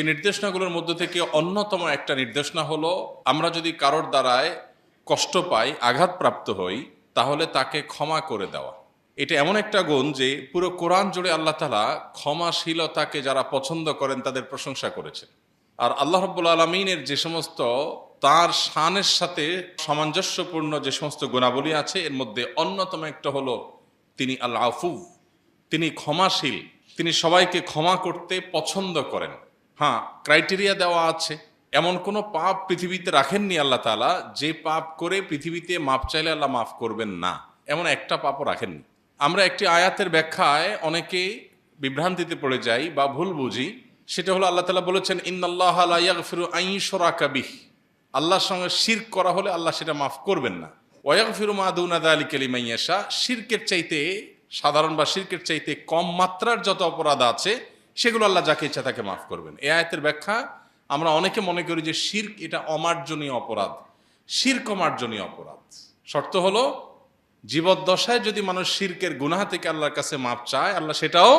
এই নির্দেশনাগুলোর মধ্যে থেকে অন্যতম একটা নির্দেশনা হলো, আমরা যদি কারোর দ্বারায় কষ্ট পাই, আঘাতপ্রাপ্ত হই, তাহলে তাকে ক্ষমা করে দেওয়া। এটা এমন একটা গুণ যে পুরো কোরআন জুড়ে আল্লাহ তালা ক্ষমাশীলতাকে যারা পছন্দ করেন তাদের প্রশংসা করেছেন। আর আল্লাহ রব্বুল আলমিনের যে সমস্ত তার শানের সাথে সামঞ্জস্যপূর্ণ যে সমস্ত গুণাবলী আছে, এর মধ্যে অন্যতম একটা হলো, তিনি আল্লাহ আফু তিনি ক্ষমাশীল। তিনি সবাইকে ক্ষমা করতে পছন্দ করেন। হ্যাঁ ক্রাইটেরিয়া দেওয়া আছে। এমন কোনো পাপ পৃথিবীতে রাখেননি আল্লাহ তালা যে পাপ করে পৃথিবীতে মাপ চাইলে আল্লাহ মাফ করবেন না। এমন একটা পাপও রাখেননি। আমরা একটি আয়াতের ব্যাখ্যায় অনেকে বিভ্রান্তিতে পড়ে যাই বা ভুল বুঝি। সেটা হলো আল্লাহ তালা বলেছেন ইন্দাল্লাহ ফিরু আইসরা কাবিহ আল্লাহর সঙ্গে শির্ক করা হলে আল্লাহ সেটা মাফ করবেন না। ওয়াক ফিরু মাদুনাদা আলী কালিমাইয়াশা শির্কের চাইতে সাধারণ বা শির্কের চাইতে কম মাত্রার যত অপরাধ আছে সেগুলো আল্লাহ যাকে ইচ্ছা তাকে মাফ করবেন। এই আয়াতের ব্যাখ্যা আমরা অনেকে মনে করি যে শির্ক এটা অমার্জনীয় অপরাধ। শির্ক অমার্জনীয় অপরাধ। শর্ত হলো, জীবদ্দশায় যদি মানুষ শির্কের গুনাহ থেকে আল্লাহর কাছে মাপ চায়, আল্লাহ সেটাও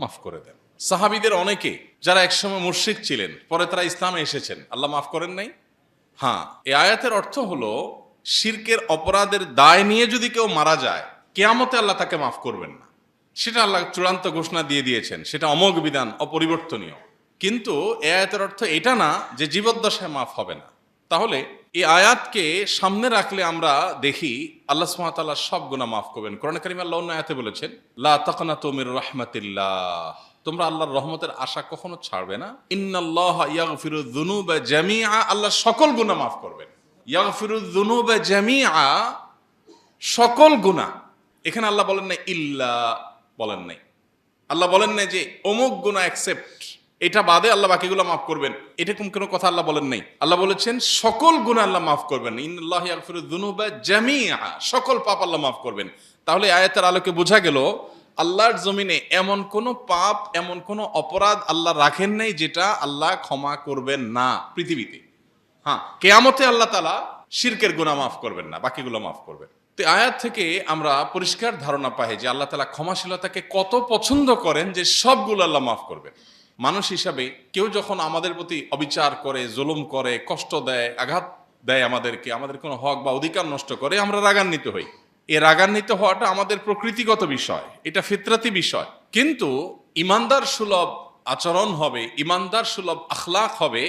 মাফ করে দেন। সাহাবিদের অনেকে যারা একসময় মুর্শিক ছিলেন, পরে তারা ইসলামে এসেছেন, আল্লাহ মাফ করেন নাই? হ্যাঁ এ আয়াতের অর্থ হলো, শির্কের অপরাধের দায় নিয়ে যদি কেউ মারা যায়, কেয়ামতে আল্লাহ তাকে মাফ করবেন না। সেটা আল্লাহ চূড়ান্ত ঘোষণা দিয়ে দিয়েছেন, সেটা অমোঘ বিধান, অপরিবর্তনীয়। কিন্তু এ আয়াতের অর্থ এটা না যে জীবদ্দশায় মাফ হবে না। তাহলে এই আয়াতকে সামনে রাখলে আমরা দেখি আল্লাহ সুমাতাল্লাহ সব গুণা মাফ করবেন। কোরআন করিম আল্লাহ অন্য আয়াতে বলেছেন, লা তাকনা তুমির রহমাতিল্লাহ। তোমরা আল্লাহর রহমতের আশা কখনো ছাড়বে না। ইন্নাল্লাহ ইয়াগফিরু যুনুবা জামিআ। আল্লাহ সকল গুনাহ মাফ করবেন। ইয়াগফিরু যুনুবা জামিআ। সকল গুনাহ। এখানে আল্লাহ বলেন না, ইল্লা বলেন নাই। আল্লাহ বলেন নাই যে, অমুক গুণা অ্যাকসেপ্ট এটা বাদে আল্লাহ বাকিগুলো মাফ করবেন। এরকম কোনো কথা আল্লাহ বলেন নাই। আল্লাহ বলেছেন, সকল গুণ আল্লাহ মাফ করবেন। যুনুবা জামিআ, সকল পাপ আল্লাহ মাফ করবেন। তাহলে আয়াতের আলোকে বোঝা গেল, আল্লাহর জমিনে এমন কোন পাপ, এমন কোন অপরাধ আল্লাহ রাখেন নাই যেটা আল্লাহ ক্ষমা করবেন না পৃথিবীতে। হ্যাঁ কেয়ামতে আল্লাহ তালা শিরকের গুণা মাফ করবেন না, বাকিগুলো মাফ করবেন। তো আয়াত থেকে আমরা পরিষ্কার ধারণা পাই যে আল্লাহ তালা ক্ষমাশীলতাকে কত পছন্দ করেন যে সবগুলো আল্লাহ মাফ করবেন মানুষ হিসাবে কেউ যখন আমাদের প্রতি অবিচার করে, জুলুম করে, কষ্ট দেয়, আঘাত দেয় আমাদেরকে, আমাদের কোনো হক বা অধিকার নষ্ট করে, আমরা রাগান্বিত হই। এ রাগান্বিত হওয়াটা আমাদের প্রকৃতিগত বিষয়, এটা ফিতরাতি বিষয়। কিন্তু ইমানদার সুলভ আচরণ হবে, ইমানদার সুলভ আখলাক হবে,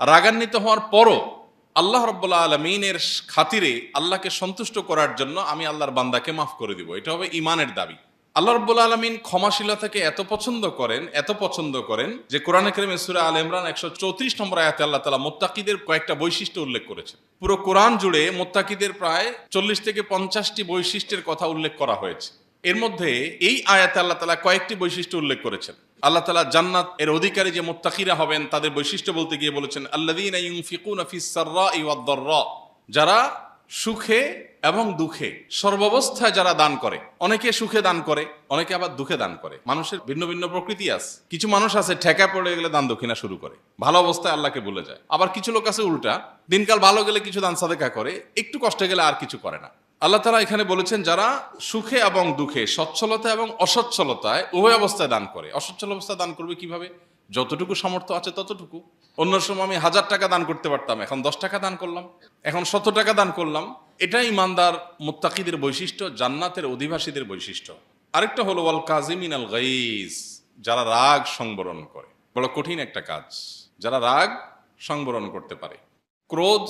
রাগান্বিত হওয়ার পরও আল্লাহ রব্বুল্লা আলমিনের খাতিরে আল্লাহকে সন্তুষ্ট করার জন্য আমি আল্লাহর বান্দাকে মাফ করে দিব। এটা হবে ইমানের দাবি। আল্লাহ রব্বুল আলমিন ক্ষমাশীলতাকে এত পছন্দ করেন, এত পছন্দ করেন যে কোরআন করিম সুরা আল ইমরান একশো চৌত্রিশ নম্বর আয়াতে আল্লাহ তালা মোত্তাকিদের কয়েকটা বৈশিষ্ট্য উল্লেখ করেছেন। পুরো কোরআন জুড়ে মোত্তাকিদের প্রায় চল্লিশ থেকে পঞ্চাশটি বৈশিষ্ট্যের কথা উল্লেখ করা হয়েছে। এর মধ্যে এই আয়াতে আল্লাহ তালা কয়েকটি বৈশিষ্ট্য উল্লেখ করেছেন। আল্লাহ তালা জান্নাত এর অধিকারী যে মোত্তাকিরা হবেন, তাদের বৈশিষ্ট্য বলতে গিয়ে বলেছেন আল্লাদিন যারা সুখে এবং দুঃখে, সর্বাবস্থায় যারা দান করে, অনেকে সুখে দান করে, অনেকে আবার দুঃখে দান করে। মানুষের ভিন্ন ভিন্ন প্রকৃতি আছে। কিছু মানুষ আছে, ঠেকা পড়ে গেলে দান দক্ষিণা শুরু করে। ভালো অবস্থায় আল্লাহকে বলে যায়। আবার কিছু লোক আছে উল্টা, দিনকাল ভালো গেলে কিছু দান সাদেকা করে, একটু কষ্টে গেলে আর কিছু করে না। আল্লাহ তালা এখানে বলেছেন, যারা সুখে এবং দুঃখে, সচ্ছলতা এবং অসচ্ছলতায় উভয় অবস্থায় দান করে। অসচ্ছল অবস্থায় দান করবে কীভাবে? যতটুকু সামর্থ্য আছে ততটুকু। অন্য সময় আমি হাজার টাকা দান করতে পারতাম, এখন দশ টাকা দান করলাম, এখন শত টাকা দান করলাম। এটাই ইমানদার মুত্তাকিদের বৈশিষ্ট্য, জান্নাতের অধিবাসীদের বৈশিষ্ট্য। আরেকটা হলো, ওয়াল কাজিমিন আল গাইজ, যারা রাগ সংবরণ করে। বড় কঠিন একটা কাজ, যারা রাগ সংবরণ করতে পারে। ক্রোধ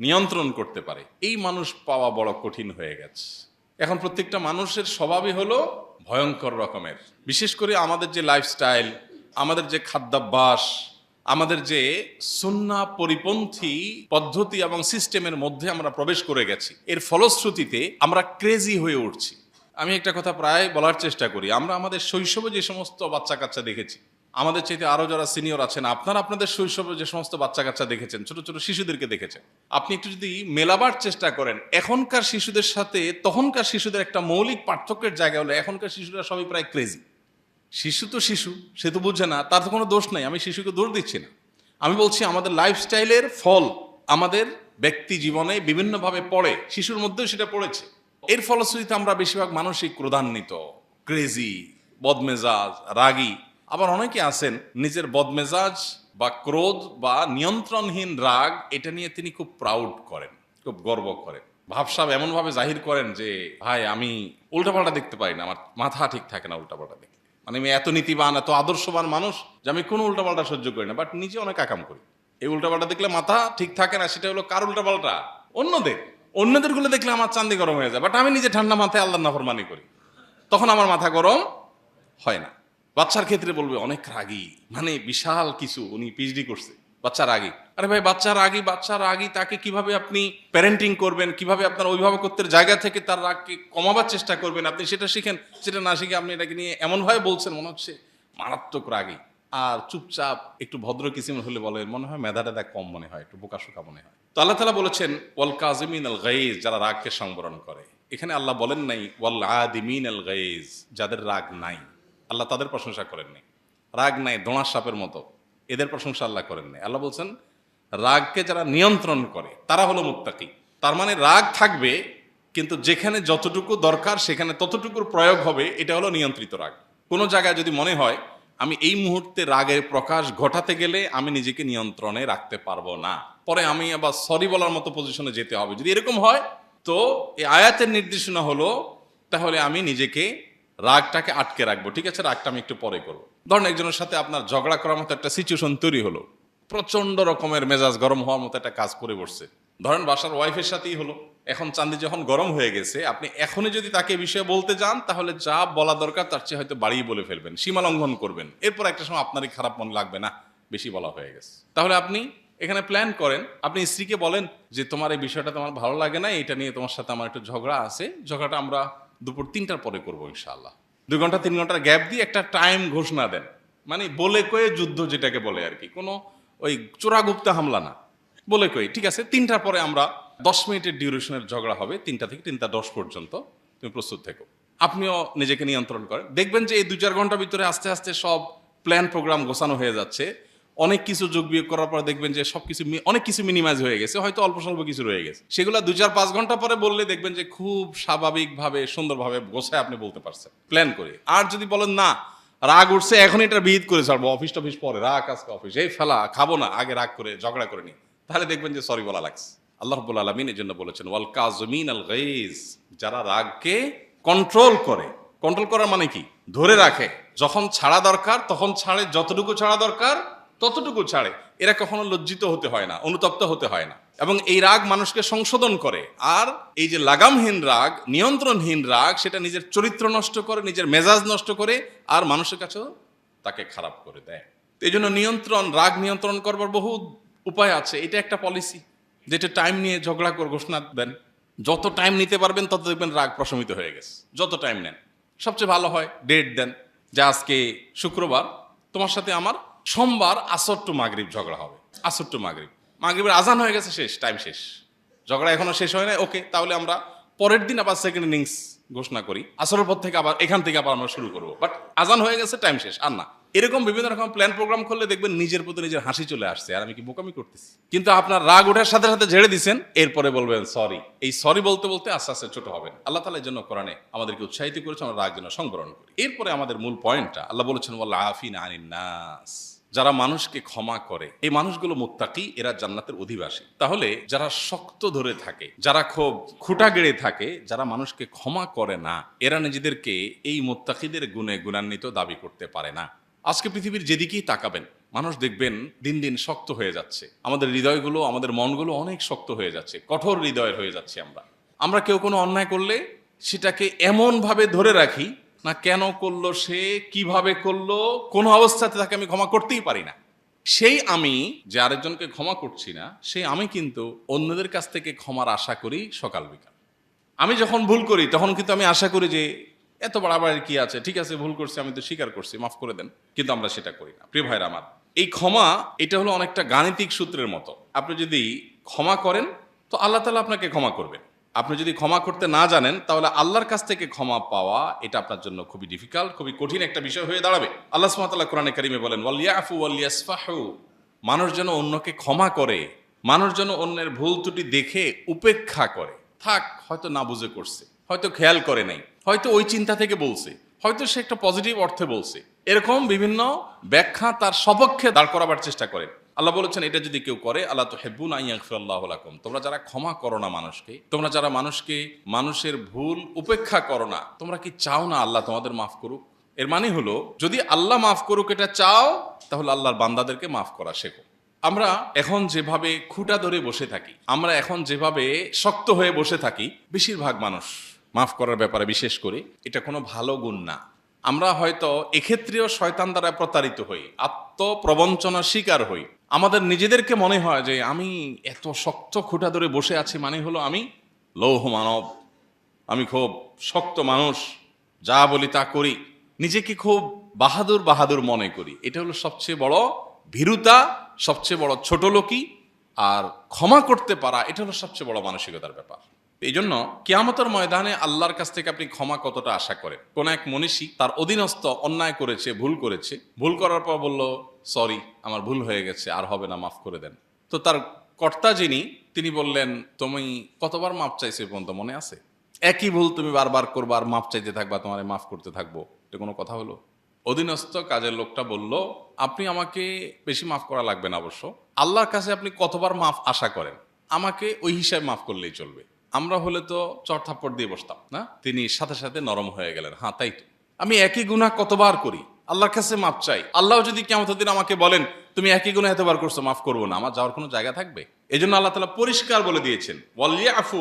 নিয়ন্ত্রণ করতে পারে। এই মানুষ পাওয়া বড় কঠিন হয়ে গেছে। এখন প্রত্যেকটা মানুষের স্বভাবই হলো ভয়ঙ্কর রকমের। বিশেষ করে আমাদের যে লাইফস্টাইল আমাদের যে খাদ্যাভ্যাস, আমাদের যে সুন্না পরিপন্থী পদ্ধতি এবং সিস্টেমের মধ্যে আমরা প্রবেশ করে গেছি। এর ফলশ্রুতিতে আমরা ক্রেজি হয়ে উঠছি। আমি একটা কথা প্রায় বলার চেষ্টা করি। আমরা আমাদের শৈশবে যে সমস্ত বাচ্চা কাচ্চা দেখেছি আমাদের চাইতে আরও যারা সিনিয়র আছেন, আপনারা আপনাদের শৈশবে যে সমস্ত বাচ্চা কাচ্চা দেখেছেন, ছোট ছোট শিশুদেরকে দেখেছেন, আপনি একটু যদি মেলাবার চেষ্টা করেন, এখনকার শিশুদের সাথে তখনকার শিশুদের একটা মৌলিক পার্থক্যের জায়গা হলো, এখনকার শিশুরা সবই প্রায় ক্রেজি শিশু তো শিশু, সে তো বুঝছে না, তার তো কোনো দোষ নাই, আমি শিশুকে দোষ দিচ্ছি না। আমি বলছি আমাদের লাইফস্টাইলের ফল আমাদের ব্যক্তি জীবনে বিভিন্নভাবে পড়ে, শিশুর মধ্যেও সেটা পড়েছে। এর ফলশ্রুতিতে আমরা বেশিরভাগ মানসিক ক্রোধান্বিত ক্রেজি বদমেজাজ, রাগী। আবার অনেকে আছেন, নিজের বদমেজাজ বা ক্রোধ বা নিয়ন্ত্রণহীন রাগ, এটা নিয়ে তিনি খুব প্রাউড করেন, খুব গর্ব করেন। ভাবসাব এমনভাবে জাহির করেন যে, ভাই, আমি উল্টাপাল্টা দেখতে পারি না, আমার মাথা ঠিক থাকে না উল্টাপাল্টা দেখতে। মানে আমি এত নীতিবান, এত আদর্শবান মানুষ যে আমি কোনো উল্টাপাল্টা সহ্য করি না, বাট নিজে অনেক আকাম করি। এই উল্টাপাল্টা দেখলে মাথা ঠিক থাকে না, সেটা হলো কার উল্টাপাল্টা? অন্যদের। অন্যদেরগুলো দেখলে আমার চান্দি গরম হয়ে যায়, বাট আমি নিজে ঠান্ডা মাথায় আল্লাহ নাফরমানি করি। তখন আমার মাথা গরম হয় না। বাচ্চার ক্ষেত্রে বলবে, অনেক রাগী। মানে বিশাল কিছু, উনি পিএইচডি করছে, বাচ্চা রাগী। আরে ভাই, বাচ্চা রাগী বাচ্চা রাগী, তাকে কীভাবে আপনি প্যারেন্টিং করবেন, কীভাবে আপনার অভিভাবকত্বের জায়গা থেকে তার রাগকে কমাবার চেষ্টা করবেন, আপনি সেটা শিখেন, সেটা না শিখে আপনি এটাকে নিয়ে এমনভাবে বলছেন, মনে হচ্ছে মারাত্মক রাগী। আর চুপচাপ একটু ভদ্র কিসিম হলে বলে মনে হয় মেধা টেধা কম মনে হয়, একটু বোকাশোকা মনে হয়। তো আল্লাহ তালা বলেছেন, ওয়াল কাজিমিন আল গাইজ যারা রাগকে সংবরণ করে। এখানে আল্লাহ বলেন নাই, ওয়াল আদিমিন আল গাইজ যাদের রাগ নাই। আল্লাহ তাদের প্রশংসা করেননি রাগ নাই, দোঁড়ার সাপের মতো। এদের প্রশংসা আল্লাহ করেন নাই আল্লাহ বলছেন, রাগকে যারা নিয়ন্ত্রণ করে, তারা হলো মুত্তাকি। তার মানে রাগ থাকবে, কিন্তু যেখানে যতটুকু দরকার, সেখানে ততটুকুর প্রয়োগ হবে, এটা হলো নিয়ন্ত্রিত রাগ। কোনো জায়গায় যদি মনে হয়, আমি এই মুহূর্তে রাগের প্রকাশ ঘটাতে গেলে আমি নিজেকে নিয়ন্ত্রণে রাখতে পারব না। পরে আমি আবার সরি বলার মতো পজিশনে যেতে হবে। যদি এরকম হয়, তো এই আয়াতের নির্দেশনা হলো, তাহলে আমি নিজেকে রাগটাকে আটকে রাখব, ঠিক আছে? রাগটা আমি একটু পরে করব। ধরেন একজনের সাথে আপনার ঝগড়া করার মতো একটা সিচুয়েশন তৈরি হলো। প্রচণ্ড রকমের মেজাজ গরম হওয়ার মতো একটা কাজ করে বসছে। ধরেন বাসার ওয়াইফের সাথেই হলো। এখন চান্দি যখন গরম হয়ে গেছে, আপনি এখনই যদি তাকে বিষয়ে বলতে যান, তাহলে যা বলা দরকার তার চেয়ে হয়তো বাড়িয়ে বলে ফেলবেন, সীমা লঙ্ঘন করবেন। এরপর একটা সময় আপনারই খারাপ মন লাগবে, না, বেশি বলা হয়ে গেছে। তাহলে আপনি এখানে প্ল্যান করেন, আপনি স্ত্রীকে বলেন যে, তোমার এই বিষয়টা তোমার ভালো লাগে না, এটা নিয়ে তোমার সাথে আমার একটু ঝগড়া আছে। ঝগড়াটা আমরা দুপুর তিনটার পরে করব ইনশাআল্লাহ। দুই ঘণ্টা, তিন ঘণ্টার গ্যাপ দিয়ে একটা টাইম ঘোষণা দেন। মানে বলে কয়ে যুদ্ধ যেটাকে বলে আর কি। কোনো ওই চোরাগুপ্তা হামলা না। বলে কই ঠিক আছে, তিনটার পরে আমরা দশ মিনিটের ডিউরেশনের ঝগড়া হবে, তিনটা থেকে তিনটা দশ পর্যন্ত তুমি প্রস্তুত থেকো। আপনিও নিজেকে নিয়ন্ত্রণ করেন। দেখবেন যে এই দু চার ঘণ্টার ভিতরে আস্তে আস্তে সব প্ল্যান, প্রোগ্রাম গোছানো হয়ে যাচ্ছে। অনেক কিছু যোগ বিয়োগ করার পর দেখবেন যে সবকিছু মি- অনেক কিছু মিনিমাইজ হয়ে গেছে, হয়তো অল্প স্বল্প কিছু রয়ে গেছে। সেগুলো দু চার পাঁচ ঘণ্টা পরে বললে দেখবেন যে খুব স্বাভাবিকভাবে, সুন্দরভাবে গোছায় আপনি বলতে পারছেন। প্ল্যান করে। আর যদি বলেন, না, রাগ উঠছে এখন এটা বিহিত করে ছাড়বো অফিস টফিস পরে, রাগ আজকে অফিস এই ফেলা, খাব না, আগে রাগ করে, ঝগড়া করে নি তাহলে দেখবেন যে সরি বলা লাগছে। আল্লাহ রব্বুল আলমিন এর জন্য বলেছেন, ওয়াল কাজমিন আল গাইজ যারা রাগকে কন্ট্রোল করে। কন্ট্রোল করার মানে কি? ধরে রাখে। যখন ছাড়া দরকার, তখন ছাড়ে, যতটুকু ছাড়া দরকার ততটুকু ছাড়ে, এরা কখনো লজ্জিত হতে হয় না, অনুতপ্ত হতে হয় না। এবং এই রাগ মানুষকে সংশোধন করে। আর এই যে লাগামহীন রাগ, নিয়ন্ত্রণহীন রাগ, সেটা নিজের চরিত্র নষ্ট করে, নিজের মেজাজ নষ্ট করে, আর মানুষের কাছেও তাকে খারাপ করে দেয়। এই জন্য নিয়ন্ত্রণ, রাগ নিয়ন্ত্রণ করবার বহু উপায় আছে। এটা একটা পলিসি যেটা টাইম নিয়ে ঝগড়া করে ঘোষণা দেন। যত টাইম নিতে পারবেন, তত দেখবেন রাগ প্রশমিত হয়ে গেছে। যত টাইম নেন। সবচেয়ে ভালো হয় ডেট দেন যে আজকে শুক্রবার, তোমার সাথে আমার সোমবার আসর টু মাগরিব ঝগড়া হবে। আসর টু মাগরিব। মাগরিবের আজান হয়ে গেছে, শেষ টাইম শেষ। ঝগড়া এখনও শেষ হয় না ওকে তাহলে আমরা পরের দিন আবার সেকেন্ড ইনিংস ঘোষণা করি। আসরের পর থেকে আবার, এখান থেকে আবার আমরা শুরু করব। বাট আজান হয়ে গেছে টাইম শেষ, আর না। এরকম বিভিন্ন রকম প্ল্যান প্রোগ্রাম করলে দেখবেন নিজের প্রতি নিজের হাসি চলে আসছে, আর আমি কি বোকামি করতেছি? কিন্তু আপনার রাগ ওঠার সাথে সাথে ঝেড়ে দিচ্ছেন এরপরে বলবেন সরি এই সরি বলতে বলতে আস্তে আস্তে ছোট হবেন আল্লাহ তালা এই জন্য কোরআনে আমাদেরকে উৎসাহিত করেছে, আমরা রাগ যেন সংবরণ করি। এরপরে আমাদের মূল পয়েন্টটা আল্লাহ বলেছেন বল্লা আফিন আনিন নাস। যারা মানুষকে ক্ষমা করে, এই মানুষগুলো মুত্তাকি, এরা জান্নাতের অধিবাসী। তাহলে যারা শক্ত ধরে থাকে, যারা খুব খুঁটা গেড়ে থাকে, যারা মানুষকে ক্ষমা করে না, এরা নিজেদেরকে এই মোত্তাকিদের গুণে গুণান্বিত দাবি করতে পারে না। আজকে পৃথিবীর যেদিকেই তাকাবেন, মানুষ দেখবেন দিন দিন শক্ত হয়ে যাচ্ছে। আমাদের হৃদয়গুলো, আমাদের মনগুলো অনেক শক্ত হয়ে যাচ্ছে, কঠোর হৃদয়ের হয়ে যাচ্ছে আমরা। আমরা কেউ কোনো অন্যায় করলে সেটাকে এমনভাবে ধরে রাখি না কেন করল সে, কীভাবে করল, কোনো অবস্থাতে তাকে আমি ক্ষমা করতেই পারি না। সেই আমি, যে আরেকজনকে ক্ষমা করছি না, সেই আমি কিন্তু অন্যদের কাছ থেকে ক্ষমার আশা করি সকাল বিকাল। আমি যখন ভুল করি, তখন কিন্তু আমি আশা করি যে, এত বাড়াবাড়ি কি আছে, ঠিক আছে, ভুল করছি, আমি তো স্বীকার করছি, মাফ করে দেন, কিন্তু আমরা সেটা করি না। প্রিয় ভাইরা আমার, এই ক্ষমা, এটা হলো অনেকটা গাণিতিক সূত্রের মতো। আপনি যদি ক্ষমা করেন, তো আল্লাহ তালা আপনাকে ক্ষমা করবেন। আপনি যদি ক্ষমা করতে না জানেন, তাহলে আল্লাহর কাছ থেকে ক্ষমা পাওয়া এটা আপনার জন্য খুবই ডিফিকাল্ট খুবই কঠিন একটা বিষয় হয়ে দাঁড়াবে। আল্লাহ সুমাতাল্লাহ কোরআনে কারিমে বলেন ওয়ালিয়াফু ওয়ালিয়াসফাহু মানুষ যেন অন্যকে ক্ষমা করে, মানুষ যেন অন্যের ভুল ত্রুটি দেখে উপেক্ষা করে। থাক, হয়তো না বুঝে করছে, হয়তো খেয়াল করে নাই, হয়তো ওই চিন্তা থেকে বলছে, হয়তো সে একটা পজিটিভ অর্থে বলছে। এরকম বিভিন্ন ব্যাখ্যা তার সপক্ষে দাঁড় করাবার চেষ্টা করেন আল্লাহ বলেছেন, এটা যদি কেউ করে, আল্লাহ তো হেব্বুন আইয়াকফিরাল্লাহুলাকুম তোমরা যারা ক্ষমা করো না মানুষকে, তোমরা যারা মানুষকে মানুষের ভুল উপেক্ষা করো না, তোমরা কি চাও না আল্লাহ তোমাদের মাফ করুক? এর মানে হলো, যদি আল্লাহ মাফ করুক এটা চাও, তাহলে আল্লাহর বান্দাদেরকে মাফ করা শেখো। আমরা এখন যেভাবে খুঁটা ধরে বসে থাকি, আমরা এখন যেভাবে শক্ত হয়ে বসে থাকি, বেশিরভাগ মানুষ মাফ করার ব্যাপারে বিশেষ করে এটা কোনো ভালো গুণ না। আমরা হয়তো এক্ষেত্রেও শয়তান দ্বারা প্রতারিত হই, আত্মপ্রবঞ্চনার শিকার হই আমাদের নিজেদেরকে মনে হয় যে আমি এত শক্ত খুঁটা ধরে বসে আছি মানে হলো আমি লৌহ মানব। আমি খুব শক্ত মানুষ, যা বলি তা করি। নিজেকে খুব বাহাদুর বাহাদুর মনে করি। এটা হলো সবচেয়ে বড় ভীরুতা, সবচেয়ে বড় ছোট লোকই, আর ক্ষমা করতে পারা, এটা হলো সবচেয়ে বড় মানসিকতার ব্যাপার। এই জন্য কিয়ামতের ময়দানে আল্লাহর কাছ থেকে আপনি ক্ষমা কতটা আশা করেন? কোন এক মনীষী তার অধীনস্থ অন্যায় করেছে, ভুল করেছে। ভুল করার পর বলল, সরি, আমার ভুল হয়ে গেছে, আর হবে না, মাফ করে দেন। তো তার কর্তা যিনি, তিনি বললেন, তুমি কতবার মাপ চাইছে পর্যন্ত, মনে আছে? একই ভুল তুমি বারবার করবা, আর মাপ চাইতে থাকবা, তোমার মাফ করতে থাকব। এটা কোনো কথা হলো? অধীনস্থ কাজের লোকটা বলল, আপনি আমাকে বেশি মাফ করা লাগবে না অবশ্য। আল্লাহর কাছে আপনি কতবার মাফ আশা করেন? আমাকে ওই হিসাবে মাফ করলেই চলবে। আমরা হলে তো চড়থাপ্পড় দিয়ে বসতাম, না? তিনি সাথে সাথে নরম হয়ে গেলেন। হ্যাঁ তাই তো। আমি একই গুনাহ কতবার করি? আল্লাহর কাছে মাপ চাই। আল্লাহ যদি কেমন দিন আমাকে বলেন, তুমি একই গুনাহ এতবার করছ, মাফ করব না। আমার যাওয়ার কোনো জায়গা থাকবে? এই জন্য আল্লাহ তালা পরিষ্কার বলে দিয়েছেন আফু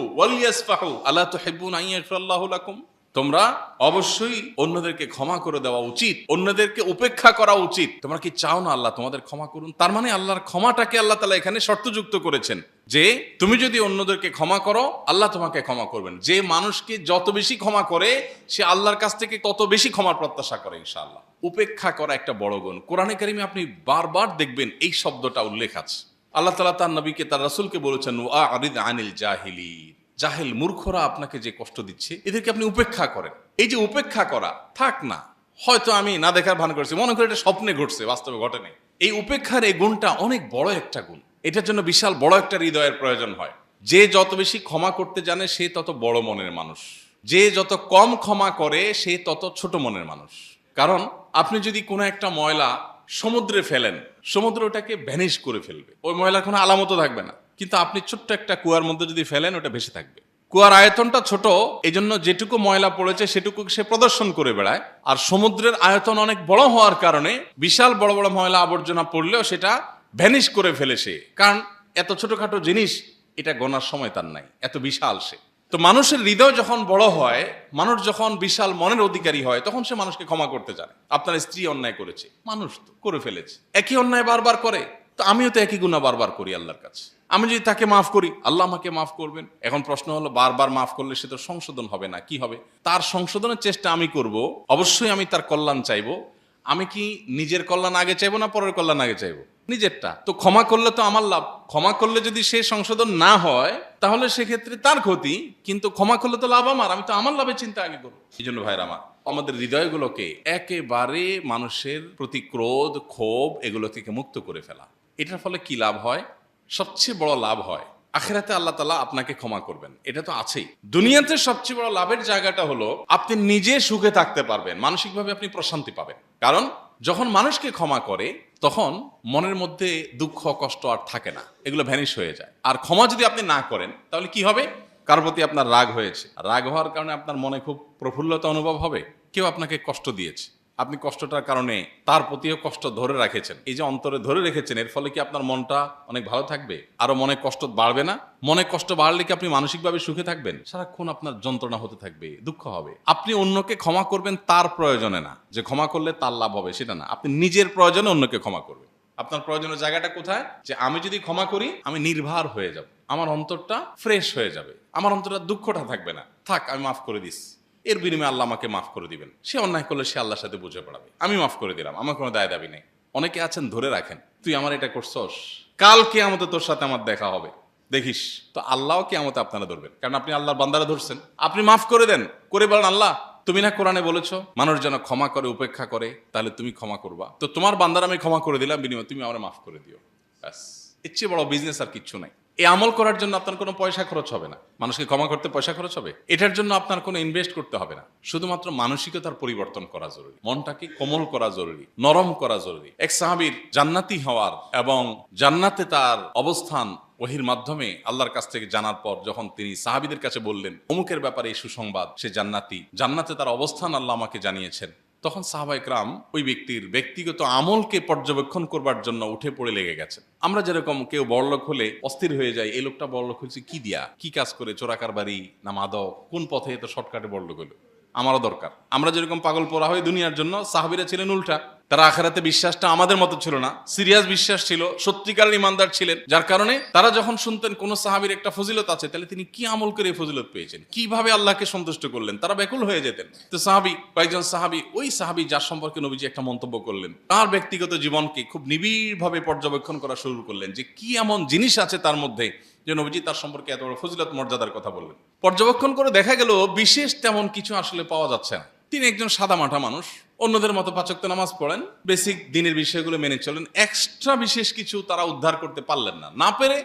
আল্লাহ লাকুম। তোমরা অবশ্যই অন্যদেরকে ক্ষমা করে দেওয়া উচিত, অন্যদেরকে উপেক্ষা করা উচিত। তোমরা কি চাও না আল্লাহ তোমাদের ক্ষমা করুন? তার মানে আল্লাহর ক্ষমাটাকে আল্লাহ তালা এখানে শর্তযুক্ত করেছেন। যে তুমি যদি অন্যদেরকে ক্ষমা করো, আল্লাহ তোমাকে ক্ষমা করবেন। যে মানুষকে যত বেশি ক্ষমা করে, সে আল্লাহর কাছ থেকে তত বেশি ক্ষমার প্রত্যাশা করে, ইনশাআল্লাহ। উপেক্ষা করা একটা বড় গুণ। কোরআনে কারিমে আপনি বারবার দেখবেন এই শব্দটা উল্লেখ আছে। আল্লাহ তালা তার নবীকে, তার রাসূলকে বলেছেন আরিদ আনিল জাহিলি জাহেল মূর্খরা আপনাকে যে কষ্ট দিচ্ছে, এদেরকে আপনি উপেক্ষা করেন। এই যে উপেক্ষা করা, থাক না। হয়তো আমি না দেখার ভান করেছি। মনে করি এটা স্বপ্নে ঘটছে, বাস্তবে ঘটেনি এই উপেক্ষার এই গুণটা অনেক বড় একটা গুণ। এটার জন্য বিশাল বড় একটা হৃদয়ের প্রয়োজন হয়। যে যত বেশি ক্ষমা করতে জানে, সে তত বড় মনের মানুষ। যে যত কম ক্ষমা করে, সে তত ছোট মনের মানুষ। কারণ আপনি যদি কোনো একটা ময়লা সমুদ্রে ফেলেন, সমুদ্র ওটাকে ভ্যানিশ করে ফেলবে। ওই ময়লার কোনো আলামতও থাকবে না। কিন্তু আপনি ছোট্ট একটা কুয়ার মধ্যে যদি ফেলেন, ওটা ভেসে থাকবে। কুয়ার আয়তনটা ছোট এই জন্য যেটুকু ময়লা পড়েছে, সেটুকু সে প্রদর্শন করে বেড়ায়। আর সমুদ্রের আয়তন অনেক বড় হওয়ার কারণে বিশাল বড় বড় ময়লা আবর্জনা পড়লেও সেটা ভ্যানিশ করে ফেলে সে কারণ এত ছোটখাটো জিনিস, এটা গোনার সময় তার নাই। এত বিশাল সে। তো মানুষের হৃদয় যখন বড় হয়, মানুষ যখন বিশাল মনের অধিকারী হয়, তখন সে মানুষকে ক্ষমা করতে জানে। আপনার স্ত্রী অন্যায় করেছে। মানুষ তো করে ফেলেছে। একই অন্যায় বারবার করে। তো আমিও তো একই গুণা বারবার করি আল্লাহর কাছে। আমি যদি তাকে মাফ করি, আল্লাহ আমাকে মাফ করবেন। এখন প্রশ্ন হলো, বারবার মাফ করলে সে তো সংশোধন হবে না, কি হবে? তার সংশোধনের চেষ্টা আমি করব। অবশ্যই আমি তার কল্যাণ চাইব। আমি কি নিজের কল্যাণ আগে চাইব না পরের কল্যাণ আগে চাইব? নিজেরটা। তো ক্ষমা করলে তো আমার লাভ। ক্ষমা করলে যদি সে সংশোধন না হয়, তাহলে সেক্ষেত্রে তার ক্ষতি, কিন্তু ক্ষমা করলে তো লাভ আমার। আমি তো আমার লাভের চিন্তা আগে করব। এই জন্য ভাইরা আমার, আমাদের হৃদয়গুলোকে একেবারে মানুষের প্রতি ক্রোধ, ক্ষোভ এগুলো থেকে মুক্ত করে ফেলা। এটার ফলে কি লাভ হয়? সবচেয়ে বড় লাভ হয় আখেরাতে আল্লাহ তালা আপনাকে ক্ষমা করবেন। এটা তো আছেই। দুনিয়াতে সবচেয়ে বড় লাভের জায়গাটা হলো, আপনি নিজে সুখে থাকতে পারবেন, মানসিকভাবে আপনি প্রশান্তি পাবেন। কারণ যখন মানুষকে ক্ষমা করে, তখন মনের মধ্যে দুঃখ, কষ্ট আর থাকে না। এগুলো ভ্যানিশ হয়ে যায়। আর ক্ষমা যদি আপনি না করেন, তাহলে কি হবে? কার প্রতি আপনার রাগ হয়েছে। রাগ হওয়ার কারণে আপনার মনে খুব প্রফুল্লতা অনুভব হবে। কেউ আপনাকে কষ্ট দিয়েছে। আপনি কষ্টটার কারণে তার প্রতিও কষ্ট ধরে রাখেছেন। এই যে অন্তরে ধরে রেখেছেন, এর ফলে কি আপনার মনটা অনেক ভালো থাকবে? আরও মনে কষ্ট বাড়বে না? মনে কষ্ট বাড়লে কি আপনি মানসিকভাবে সুখে থাকবেন? সারাক্ষণ আপনার যন্ত্রণা হতে থাকবে, দুঃখ হবে। আপনি অন্যকে ক্ষমা করবেন তার প্রয়োজনে না। যে ক্ষমা করলে তার লাভ হবে সেটা না। আপনি নিজের প্রয়োজনে অন্যকে ক্ষমা করবেন। আপনার প্রয়োজনের জায়গাটা কোথায়? যে আমি যদি ক্ষমা করি, আমি নির্ভার হয়ে যাব। আমার অন্তরটা ফ্রেশ হয়ে যাবে। আমার অন্তরটা দুঃখটা থাকবে না। থাক, আমি মাফ করে দিস। এর বিনিময়ে আল্লাহ আমাকে মাফ করে দিবেন। সে অন্যায় করলে সে আল্লাহর সাথে বুঝে পড়াবে। আমি মাফ করে দিলাম, আমার কোনো দায় দাবি নেই। অনেকে আছেন, ধরে রাখেন, তুই আমার এটা করছস? কালকে আমাদের তোর সাথে আমার দেখা হবে। দেখিস, তো আল্লাহও কে আমাকে আপনারা ধরবেন। কারণ আপনি আল্লাহর বান্দারা ধরছেন। আপনি মাফ করে দেন, করে বলেন, আল্লাহ, তুমি না কোরআনে বলেছ, মানুষ যেন ক্ষমা করে, উপেক্ষা করে, তাহলে তুমি ক্ষমা করবা। তো তোমার বান্দার আমি ক্ষমা করে দিলাম, বিনিময়ে তুমি আমার মাফ করে দিও। ব্যাস। এর চেয়ে বড় বিজনেস আর কিচ্ছু নাই। এই আমল করার জন্য আপনার কোনো পয়সা খরচ হবে না। মানুষকে ক্ষমা করতে পয়সা খরচ হবে। এটার জন্য আপনার কোনো ইনভেস্ট করতে হবে না। শুধুমাত্র মানসিকতার পরিবর্তন করা জরুরি। মনটাকে কোমল করা জরুরি। নরম করা জরুরি। এক সাহাবীর জান্নাতি হওয়ার এবং জান্নাতে তার অবস্থান ওহির মাধ্যমে আল্লাহর কাছ থেকে জানার পর যখন তিনি সাহাবিদের কাছে বললেন, অমুকের ব্যাপারে এই সুসংবাদ, সে জান্নাতি। জান্নাতে তার অবস্থান আল্লাহ আমাকে জানিয়েছেন। তখন সাহাবাইকরাম ওই ব্যক্তির ব্যক্তিগত আমলকে পর্যবেক্ষণ করবার জন্য উঠে পড়ে লেগে গেছে আমরা যেরকম কেউ বড়লোক হলে অস্থির হয়ে যায় এই লোকটা বড়লোক হয়েছে কি দিয়া? কি কাজ করে? চোরাকার বাড়ি না মাদক? কোন পথে এত শর্টকাটে বড়লোক হলো? আমারও দরকার। আমরা যেরকম পাগল পড়া হয় দুনিয়ার জন্য, সাহাবিরা ছিলেন উল্টা। তারা আখেরাতে বিশ্বাসটা আমাদের মতো ছিল না। সিরিয়াস বিশ্বাস ছিল, সত্যিকারের ইমানদার ছিলেন। যার কারণে তারা যখন শুনতেন কোন সাহাবির একটা ফজিলত আছে, তাহলে তিনি কি আমল করে এই ফজিলত পেয়েছেন? কীভাবে আল্লাহকে সন্তুষ্ট করলেন? তারা ব্যাকুল হয়ে যেতেন। তো সাহাবি, কয়েকজন সাহাবি, ওই সাহাবি যার সম্পর্কে নবীজি একটা মন্তব্য করলেন, তার ব্যক্তিগত জীবনকে খুব নিবিড়ভাবে পর্যবেক্ষণ করা শুরু করলেন যে কি এমন জিনিস আছে তার মধ্যে যে নবীজি তার সম্পর্কে এত বড় ফজিলত মর্যাদার কথা বললেন। পর্যবেক্ষণ করে দেখা গেল, বিশেষ তেমন কিছু আসলে পাওয়া যাচ্ছে না। তিনি একজন সাদা মাঠা মানুষ অন্যদের মতো পাচক্ত নামাজ পড়েন বেসিক দিনের বিষয়গুলো মেনে চলেন। এক্সট্রা বিশেষ কিছু তারা উদ্ধার করতে পারলেন না। না পেরে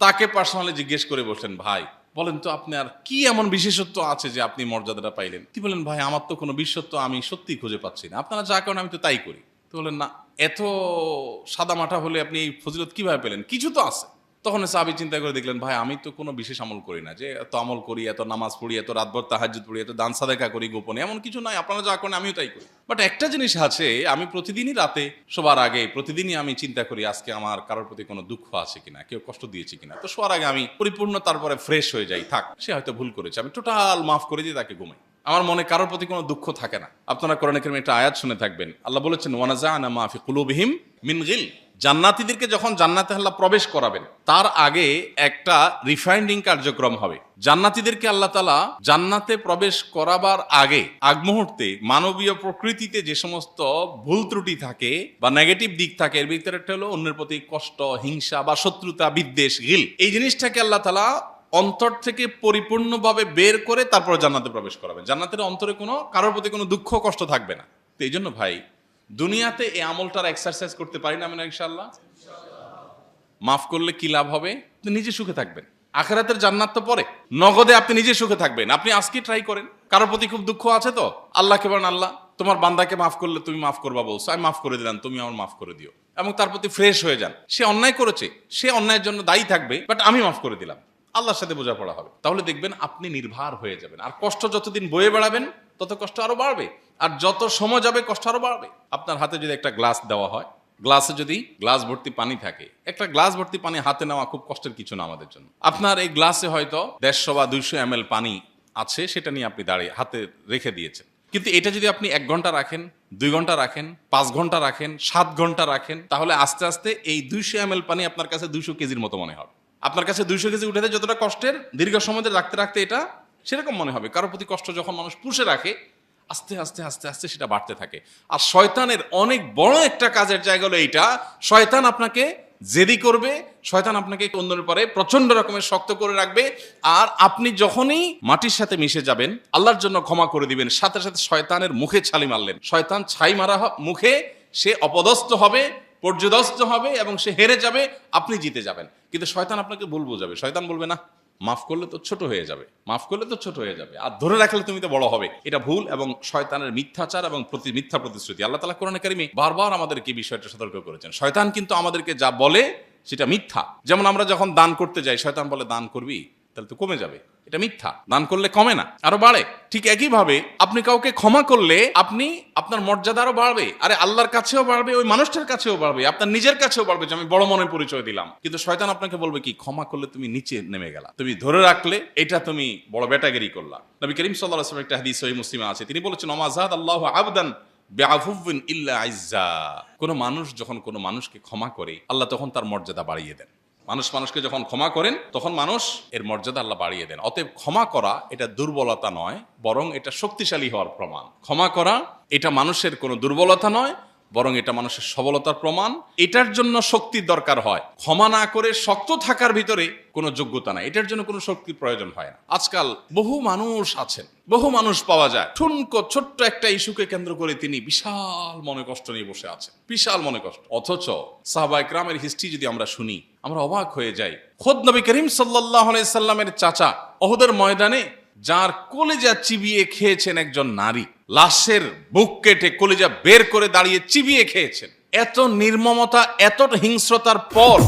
তাকে পার্সোনালি জিজ্ঞেস করে বসলেন, ভাই, বলেন তো আপনি আর কি এমন বিশেষত্ব আছে যে আপনি মর্যাদাটা পাইলেন? তিনি বলেন ভাই, আমার তো কোনো বিশেষত্ব আমি সত্যি খুঁজে পাচ্ছি না। আপনারা যা করেন আমি তো তাই করি। তো বলেন না, এত সাদা মাঠা হলে আপনি এই ফজিলত কীভাবে পেলেন? কিছু তো আছে। তখন সাহাবি চিন্তা করে দেখলেন, ভাই, আমি তো কোনো বিশেষ আমল করি না যে এত আমল করি, এত নামাজ পড়ি, এত রাতভর তাহাজুদ পড়ি, এত দান সাদেকা করি গোপনে, এমন কিছু নাই, আপনারা যা করেন আমিও তাই করি। বাট একটা জিনিস আছে, আমি প্রতিদিনই রাতে, শোবার আগে প্রতিদিনই আমি চিন্তা করি, আজকে আমার কারোর প্রতি কোনো দুঃখ আছে কিনা, কেউ কষ্ট দিয়েছে কিনা? তো শোয়ার আগে আমি পরিপূর্ণ, তারপরে ফ্রেশ হয়ে যাই, থাক, সে হয়তো ভুল করেছে, আমি টোটাল মাফ করে দিয়ে তাকে ঘুমাই। আমার মনে কারোর প্রতি কোনো দুঃখ থাকে না। আপনারা কারিমে একটা আয়াত শুনে থাকবেন। আল্লাহ বলেছেন ওয়ানাজা আনা মাফি কুলুবহিম মিন গিল। জান্নাতীদেরকে যখন জান্নাতে আল্লাহ প্রবেশ করাবেন, তার আগে একটা রিফাইন্ডিং কার্যক্রম হবে। জান্নাতীদেরকে আল্লাহ তালা জান্নাতে প্রবেশ করাবার আগে আগ মুহূর্তে মানবীয় প্রকৃতিতে যে সমস্ত ভুল ত্রুটি থাকে বা নেগেটিভ দিক থাকে, এর ভিতরে একটা হলো অন্যের প্রতি কষ্ট, হিংসা বা শত্রুতা, বিদ্বেষ গিল এই জিনিসটাকে আল্লাহ তালা অন্তর থেকে পরিপূর্ণভাবে বের করে তারপর জান্নাতে প্রবেশ করাবেন। জান্নাতের অন্তরে কোনো, কারোর প্রতি কোনো দুঃখ, কষ্ট থাকবে না। তো এই জন্য ভাই দুনিয়াতে এই আমলটার এক্সারসাইজ করতে পারি না আমি ইনশাল্লাহ মাফ করলে কি লাভ হবে? নিজে সুখে থাকবেন। আখেরাতের জান্নাত তো পরে। নগদে আপনি নিজে সুখে থাকবেন। আপনি আজকে ট্রাই করেন। কারোর প্রতি খুব দুঃখ আছে তো? আল্লাহকে বলেন, আল্লাহ, তোমার বান্দাকে মাফ করলে তুমি মাফ করবা বলছো। আমি মাফ করে দিলাম, তুমি আমার মাফ করে দিও। এবং তার প্রতি ফ্রেশ হয়ে যান। সে অন্যায় করেছে। সে অন্যায়ের জন্য দায়ী থাকবে বাট আমি মাফ করে দিলাম। আল্লাহর সাথে বোঝাপড়া হবে। তাহলে দেখবেন আপনি নির্ভার হয়ে যাবেন। আর কষ্ট যতদিন বয়ে বেড়াবেন, তত কষ্ট আরও বাড়বে। আর যত সময় যাবে, কষ্ট আরও বাড়বে। আপনার হাতে যদি একটা গ্লাস দেওয়া হয়, গ্লাসে যদি গ্লাস ভর্তি পানি থাকে, একটা গ্লাস ভর্তি পানি হাতে নেওয়া খুব কষ্টের কিছু না আমাদের জন্য। আপনার এই গ্লাসে হয়তো দেড়শো বা দুইশো এম পানি আছে, সেটা নিয়ে আপনি দাঁড়িয়ে হাতে রেখে দিয়েছেন। কিন্তু এটা যদি আপনি এক ঘণ্টা রাখেন, দুই ঘণ্টা রাখেন, পাঁচ ঘণ্টা রাখেন, সাত ঘণ্টা রাখেন, তাহলে আস্তে আস্তে এই দুইশো এম পানি আপনার কাছে দুইশো কেজির মতো মনে হবে। আপনার কাছে দুইশো কেজি উঠে যতটা কষ্টের, দীর্ঘ সময় রাখতে রাখতে এটা সেরকম মনে হবে। কারোর প্রতি কষ্ট যখন মানুষ পুষে রাখে আস্তে আস্তে আস্তে আস্তে সেটা বাড়তে থাকে। আর শয়তানের অনেক বড় একটা কাজের জায়গা হলো এইটা। শয়তান আপনাকে জেদি করবে, শয়তান আপনাকে অন্যের পরে প্রচণ্ড রকমের শক্ত করে রাখবে। আর আপনি যখনই মাটির সাথে মিশে যাবেন, আল্লাহর জন্য ক্ষমা করে দিবেন, সাথে সাথে শয়তানের মুখে ছালি মারলেন। শয়তান ছাই মারা মুখে সে অপদস্থ হবে, পর্যদস্ত হবে এবং সে হেরে যাবে, আপনি জিতে যাবেন। কিন্তু শয়তান আপনাকে ভুল বোঝাবে। শয়তান বলবে, না মাফ করলে তো ছোট হয়ে যাবে, মাফ করলে তো ছোট হয়ে যাবে। আর ধরে রাখলে তুমি তো বড় হবে। এটা ভুল এবং শয়তানের মিথ্যাচার এবং প্রতি মিথ্যা প্রতিশ্রুতি। আল্লাহ তালা কোরআন কারিমে বারবার আমাদেরকে বিষয়টা সতর্ক করেছেন। শয়তান কিন্তু আমাদেরকে যা বলে সেটা মিথ্যা। যেমন আমরা যখন দান করতে যাই, শয়তান বলে, দান করবি? তাহলে তো কমে যাবে। এটা মিথ্যা। দান করলে কমে না, আরও বাড়ে। ঠিক একইভাবে আপনি কাউকে ক্ষমা করলে আপনি আপনার মর্যাদা আরও বাড়বে। আরে আল্লাহর কাছেও বাড়বে, ওই মানুষটার কাছেও বাড়বে, আপনার নিজের কাছেও বাড়বে, যে আমি বড় মনের পরিচয় দিলাম। কিন্তু শয়তান আপনাকে বলবে কি, ক্ষমা করলে তুমি নিচে নেমে গেলা। তুমি ধরে রাখলে, এটা তুমি বড় বেটাগিরি করলা। নবী করিম সাল্লাহ একটা হাদিস সহি মুসলিমে আছে। তিনি বলেছেন অমাজাদ আল্লাহ আবদান বেআফুবিন ইল্লা আইজ্জা। কোনো মানুষ যখন কোনো মানুষকে ক্ষমা করে, আল্লাহ তখন তার মর্যাদা বাড়িয়ে দেন। মানুষ মানুষকে যখন ক্ষমা করেন, তখন মানুষ এর মর্যাদা আল্লাহ বাড়িয়ে দেন। অতএব ক্ষমা করা এটা দুর্বলতা নয়, বরং এটা শক্তিশালী হওয়ার প্রমাণ। ক্ষমা করা এটা মানুষের কোনো দুর্বলতা নয়, বরং এটা মানুষের সবলতার প্রমাণ। এটার জন্য শক্তির দরকার হয়। ক্ষমা না করে শক্ত থাকার ভিতরে কোনো যোগ্যতা নাই। এটার জন্য কোনো শক্তির প্রয়োজন হয় না। আজকাল বহু মানুষ আছেন, বহু মানুষ পাওয়া যায়। ঠুনকো ছোট্ট একটা ইস্যুকে কেন্দ্র করে তিনি বিশাল মনে কষ্ট নিয়ে বসে আছেন। বিশাল মনে কষ্ট। অথচ সাহবা গ্রামের হিস্ট্রি যদি আমরা শুনি আমরা অবাক হয়ে যাই। খোদ নবী করিম সাল্লাহ সাল্লামের চাচা অহুদের ময়দানে, যার কলেজা চিবিয়ে খেয়েছেন একজন নারী, লাশের বুক কেটে কলেজা বের করে দাঁড়িয়ে চিবিয়ে খেয়েছেন। এত নির্মমতা, এত হিংস্রতার পর